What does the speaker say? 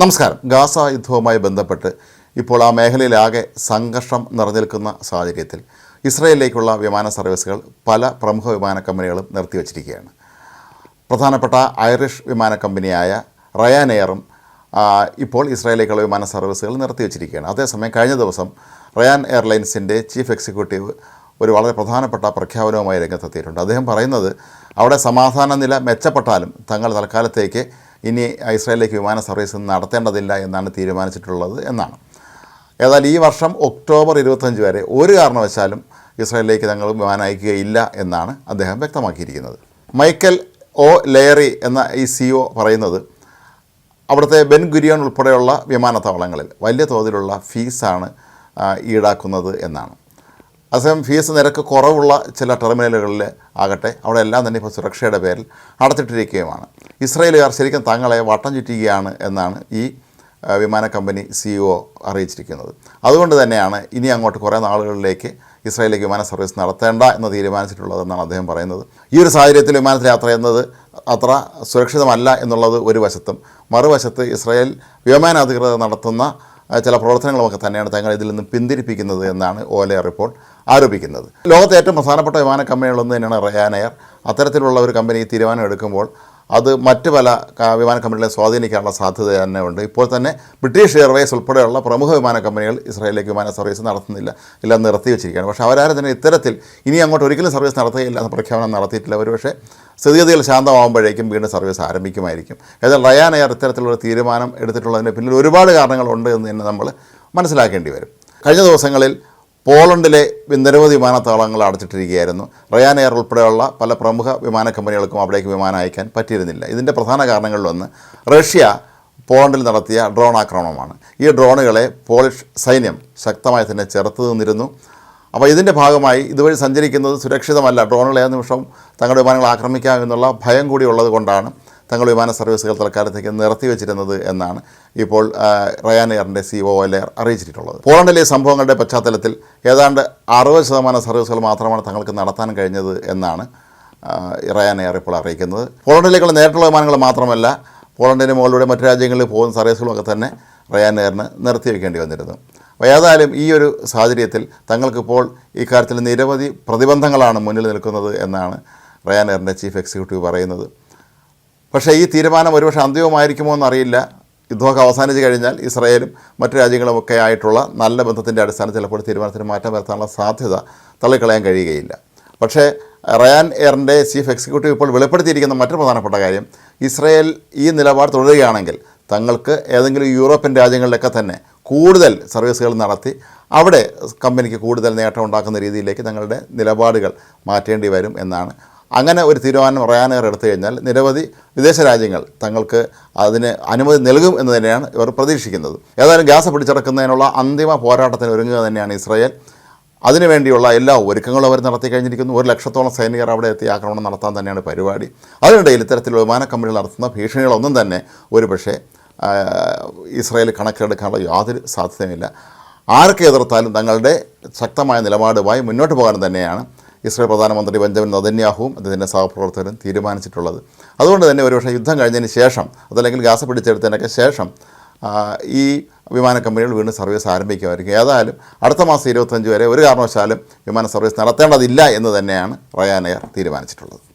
നമസ്കാരം. ഗാസ യുദ്ധവുമായി ബന്ധപ്പെട്ട് ഇപ്പോൾ ആ മേഖലയിലാകെ സംഘർഷം നിറഞ്ഞിരിക്കുന്ന സാഹചര്യത്തിൽ ഇസ്രയേലിലേക്കുള്ള വിമാന സർവീസുകൾ പല പ്രമുഖ വിമാന കമ്പനികളും നിർത്തിവച്ചിരിക്കുകയാണ്. പ്രധാനപ്പെട്ട ഐറിഷ് വിമാന കമ്പനിയായ റയാൻ എയറും ഇപ്പോൾ ഇസ്രായേലിലേക്കുള്ള വിമാന സർവീസുകൾ നിർത്തിവച്ചിരിക്കുകയാണ്. അതേസമയം കഴിഞ്ഞ ദിവസം റയാൻ എയർലൈൻസിന്റെ ചീഫ് എക്സിക്യൂട്ടീവ് ഒരു വളരെ പ്രധാനപ്പെട്ട പ്രഖ്യാപനവുമായി രംഗത്തെത്തിയിട്ടുണ്ട്. അദ്ദേഹം പറയുന്നത് അവിടെ സമാധാന നില മെച്ചപ്പെട്ടാലും തങ്ങൾ തൽക്കാലത്തേക്ക് ഇനി ഇസ്രായേലിലേക്ക് വിമാന സർവീസ് നടത്തേണ്ടതില്ല എന്നാണ് തീരുമാനിച്ചിട്ടുള്ളത് എന്നാണ്. ഏതായാലും ഈ വർഷം ഒക്ടോബർ ഇരുപത്തഞ്ച് വരെ ഒരു കാരണവശാലും ഇസ്രായേലിലേക്ക് തങ്ങൾ വിമാനം അയക്കുകയില്ല എന്നാണ് അദ്ദേഹം വ്യക്തമാക്കിയിരിക്കുന്നത്. Michael O. ലെയറി എന്ന ഈ സി ഒ പറയുന്നത് അവിടുത്തെ ബെൻ ഗുരിയോൺ ഉൾപ്പെടെയുള്ള വിമാനത്താവളങ്ങളിൽ വലിയ തോതിലുള്ള ഫീസാണ് ഈടാക്കുന്നത് എന്നാണ്. അതേസമയം ഫീസ് നിരക്ക് കുറവുള്ള ചില ടെർമിനലുകളിൽ ആകട്ടെ അവിടെ എല്ലാം തന്നെ ഇപ്പോൾ സുരക്ഷയുടെ പേരിൽ അടച്ചിട്ടിരിക്കുകയുമാണ് ഇസ്രയേലുകാർ ശരിക്കും തങ്ങളെ വട്ടം ചുറ്റുകയാണ് എന്നാണ് ഈ വിമാന കമ്പനി സിഇഒ അറിയിച്ചിരിക്കുന്നത്. അതുകൊണ്ട് തന്നെയാണ് ഇനി അങ്ങോട്ട് കുറേ നാളുകളിലേക്ക് ഇസ്രായേലിലേക്ക് വിമാന സർവീസ് നടത്തേണ്ട എന്ന് തീരുമാനിച്ചിട്ടുള്ളതെന്നാണ് അദ്ദേഹം പറയുന്നത്. ഈ ഒരു സാഹചര്യത്തിൽ വിമാനത്തിൽ യാത്ര ചെയ്യുന്നത് അത്ര സുരക്ഷിതമല്ല എന്നുള്ളത് ഒരു വശത്തും മറുവശത്ത് ഇസ്രായേൽ വ്യോമയാന അധികൃതർ നടത്തുന്ന ചില പ്രവർത്തനങ്ങളുമൊക്കെ തന്നെയാണ് തങ്ങൾ ഇതിൽ നിന്ന് പിന്തിരിപ്പിക്കുന്നത് എന്നാണ് ഓല റിപ്പോർട്ട് ആരോപിക്കുന്നത്. ലോകത്തെ ഏറ്റവും പ്രധാനപ്പെട്ട വിമാന കമ്പനികളൊന്നും തന്നെയാണ് റയാൻ അത്തരത്തിലുള്ള ഒരു കമ്പനി തീരുമാനം എടുക്കുമ്പോൾ അത് മറ്റ് പല വിമാന കമ്പനികളെ സ്വാധീനിക്കാനുള്ള സാധ്യത തന്നെ ഉണ്ട്. ഇപ്പോൾ തന്നെ ബ്രിട്ടീഷ് എയർവേസ് ഉൾപ്പെടെയുള്ള പ്രമുഖ വിമാന കമ്പനികൾ ഇസ്രായേലിലേക്ക് വിമാന സർവീസ് നടത്തുന്നില്ല എല്ലാം നിർത്തി വെച്ചിരിക്കുകയാണ്. പക്ഷേ അവരാരും തന്നെ ഇത്തരത്തിൽ ഇനി അങ്ങോട്ട് ഒരിക്കലും സർവീസ് നടത്തുകയില്ല എന്ന പ്രഖ്യാപനം നടത്തിയിട്ടില്ല. ഒരുപക്ഷെ സ്ഥിതിഗതികൾ ശാന്തമാകുമ്പോഴേക്കും വീണ്ടും സർവീസ് ആരംഭിക്കുമായിരിക്കും. ഏതായാലും റയാൻ എയർ ഇത്തരത്തിലുള്ള തീരുമാനം എടുത്തിട്ടുള്ളതിന് പിന്നിൽ ഒരുപാട് കാരണങ്ങളുണ്ട് എന്ന് തന്നെ നമ്മൾ മനസ്സിലാക്കേണ്ടി വരും. കഴിഞ്ഞ ദിവസങ്ങളിൽ പോളണ്ടിലെ നിരവധി വിമാനത്താവളങ്ങൾ അടച്ചിട്ടിരിക്കുകയായിരുന്നു. റയാൻ എയർ ഉൾപ്പെടെയുള്ള പല പ്രമുഖ വിമാന കമ്പനികൾക്കും അവിടേക്ക് വിമാനം അയക്കാൻ പറ്റിയിരുന്നില്ല. ഇതിന്റെ പ്രധാന കാരണങ്ങളിലൊന്ന് റഷ്യ പോളണ്ടിൽ നടത്തിയ ഡ്രോൺ ആക്രമണമാണ്. ഈ ഡ്രോണുകളെ പോളിഷ് സൈന്യം ശക്തമായി തന്നെ ചെറുത്തു നിന്നിരുന്നു. അപ്പോൾ ഇതിന്റെ ഭാഗമായി ഇതുവഴി സഞ്ചരിക്കുന്നത് സുരക്ഷിതമല്ല. ഡ്രോണുകൾ ഏത് നിമിഷവും തങ്ങളുടെ വിമാനങ്ങൾ ആക്രമിക്കാം എന്നുള്ള ഭയം കൂടി ഉള്ളത് കൊണ്ടാണ് തങ്ങൾ വിമാന സർവീസുകൾ തൽക്കാലത്തേക്ക് നിർത്തിവെച്ചിരുന്നത് എന്നാണ് ഇപ്പോൾ റയാനെയറിന്റെ സി ഒ എൽ എയർ അറിയിച്ചിട്ടുള്ളത്. പോളണ്ടിലെ സംഭവങ്ങളുടെ പശ്ചാത്തലത്തിൽ ഏതാണ്ട് അറുപത് ശതമാനം സർവീസുകൾ മാത്രമാണ് തങ്ങൾക്ക് നടത്താൻ കഴിഞ്ഞത് എന്നാണ് റയാനെയർ എയർ ഇപ്പോൾ അറിയിക്കുന്നത്. പോളണ്ടിലേക്കുള്ള നേരിട്ടുള്ള വിമാനങ്ങൾ മാത്രമല്ല പോളണ്ടിന് മുകളിലൂടെ മറ്റു രാജ്യങ്ങളിൽ പോകുന്ന സർവീസുകളൊക്കെ തന്നെ റയാൻ എയറിന് നിർത്തിവെക്കേണ്ടി വന്നിരുന്നു. ഏതായാലും ഈ ഒരു സാഹചര്യത്തിൽ തങ്ങൾക്കിപ്പോൾ ഇക്കാര്യത്തിൽ നിരവധി പ്രതിബന്ധങ്ങളാണ് മുന്നിൽ നിൽക്കുന്നത് എന്നാണ് റയാൻ എയറിന്റെ ചീഫ് എക്സിക്യൂട്ടീവ് പറയുന്നത്. പക്ഷേ ഈ തീരുമാനം ഒരുപക്ഷെ അന്തിമമായിരിക്കുമോ എന്നറിയില്ല യുദ്ധമൊക്കെ അവസാനിച്ച് കഴിഞ്ഞാൽ ഇസ്രായേലും മറ്റു രാജ്യങ്ങളുമൊക്കെ ആയിട്ടുള്ള നല്ല ബന്ധത്തിന്റെ അടിസ്ഥാനത്തിൽ ചിലപ്പോൾ തീരുമാനത്തിന് മാറ്റം വരുത്താനുള്ള സാധ്യത തള്ളിക്കളയാൻ കഴിയുകയില്ല. പക്ഷേ റയാൻ എയറിന്റെ ചീഫ് എക്സിക്യൂട്ടീവ് ഇപ്പോൾ വെളിപ്പെടുത്തിയിരിക്കുന്ന മറ്റൊരു പ്രധാനപ്പെട്ട കാര്യം ഇസ്രായേൽ ഈ നിലപാട് തുടരുകയാണെങ്കിൽ തങ്ങൾക്ക് ഏതെങ്കിലും യൂറോപ്യൻ രാജ്യങ്ങളിലൊക്കെ തന്നെ കൂടുതൽ സർവീസുകൾ നടത്തി അവിടെ കമ്പനിക്ക് കൂടുതൽ നേട്ടം ഉണ്ടാക്കുന്ന രീതിയിലേക്ക് തങ്ങളുടെ നിലപാടുകൾ മാറ്റേണ്ടി വരും എന്നാണ് അങ്ങനെ ഒരു തീരുമാനം റയാൻ എടുത്തു കഴിഞ്ഞാൽ നിരവധി വിദേശ രാജ്യങ്ങൾ തങ്ങൾക്ക് അതിന് അനുമതി നൽകും എന്ന് തന്നെയാണ് ഇവർ പ്രതീക്ഷിക്കുന്നത്. ഏതായാലും ഗ്യാസ് പിടിച്ചടക്കുന്നതിനുള്ള അന്തിമ പോരാട്ടത്തിന് ഒരുങ്ങുക തന്നെയാണ് ഇസ്രായേൽ. അതിനുവേണ്ടിയുള്ള എല്ലാ ഒരുക്കങ്ങളും അവർ നടത്തി കഴിഞ്ഞിരിക്കുന്നു. ഒരു ലക്ഷത്തോളം സൈനികർ അവിടെ എത്തി ആക്രമണം നടത്താൻ തന്നെയാണ് പരിപാടി. അതിനിടയിൽ ഇത്തരത്തിലുള്ള വിമാന കമ്പനികൾ നടത്തുന്ന ഭീഷണികളൊന്നും തന്നെ ഒരു പക്ഷേ ഇസ്രായേൽ കണക്കിലെടുക്കാനുള്ള യാതൊരു സാധ്യതയുമില്ല. ആരൊക്കെ എതിർത്താലും തങ്ങളുടെ ശക്തമായ നിലപാടുമായി മുന്നോട്ട് പോകാൻ തന്നെയാണ് ഇസ്രായേൽ പ്രധാനമന്ത്രി ബെഞ്ചമിൻ നദന്യാഹുവും അദ്ദേഹത്തിന്റെ സഹപ്രവർത്തകരും തീരുമാനിച്ചിട്ടുള്ളത്. അതുകൊണ്ട് തന്നെ ഒരുപക്ഷെ യുദ്ധം കഴിഞ്ഞതിന് ശേഷം അതല്ലെങ്കിൽ ഗ്യാസ് പിടിച്ചെടുത്തതിനൊക്കെ ശേഷം ഈ വിമാന കമ്പനികൾ വീണ്ടും സർവീസ് ആരംഭിക്കുമായിരിക്കും. ഏതായാലും അടുത്ത മാസം ഇരുപത്തഞ്ച് വരെ ഒരു കാരണവശാലും വിമാന സർവീസ് നടത്തേണ്ടതില്ല എന്ന് തന്നെയാണ് റയാൻ തീരുമാനിച്ചിട്ടുള്ളത്.